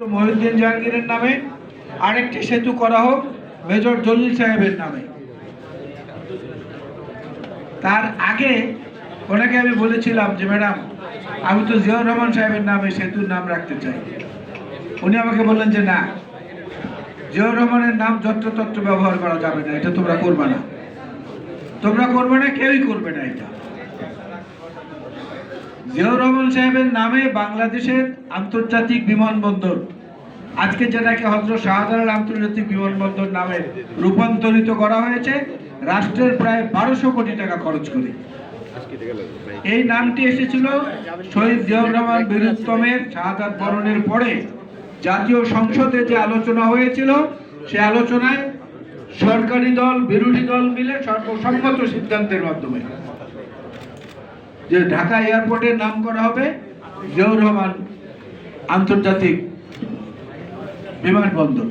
মহিউদ্দিন জাহাঙ্গীরের নামে আরেকটি সেতু করা হোক, মেজর জলিল সাহেবের নামে। তার আগে ওনাকে আমি বলেছিলাম যে, ম্যাডাম, আমি তো জিয়াউর রহমান সাহেবের নামে সেতুর নাম রাখতে চাই। উনি আমাকে বললেন যে, না, জিয়াউর রহমানের নাম যত্রতত্র ব্যবহার করা যাবে না, এটা তোমরা করবে না। তোমরা করবে না, কেউই করবে না এটা। জিয়াউর রহমান সাহেবের নামে বাংলাদেশের আন্তর্জাতিক বিমানবন্দর, আজকে যেটাকে হজরত শাহজালাল আন্তর্জাতিক বিমানবন্দর নামে রূপান্তরিত করা হয়েছে, রাষ্ট্রের প্রায় বারোশো কোটি টাকা খরচ করে। এই নামটি এসেছিল শহীদ জিয়াউর রহমান বীরুত্তমের শাহাদাত বরণের পরে। জাতীয় সংসদে যে আলোচনা হয়েছিল, সে আলোচনায় সরকারি দল, বিরোধী দল মিলে সর্বসম্মত সিদ্ধান্তের মাধ্যমে যে ঢাকা এয়ারপোর্টের নাম করা হবে জিয়াউর রহমান আন্তর্জাতিক বিমানবন্দর।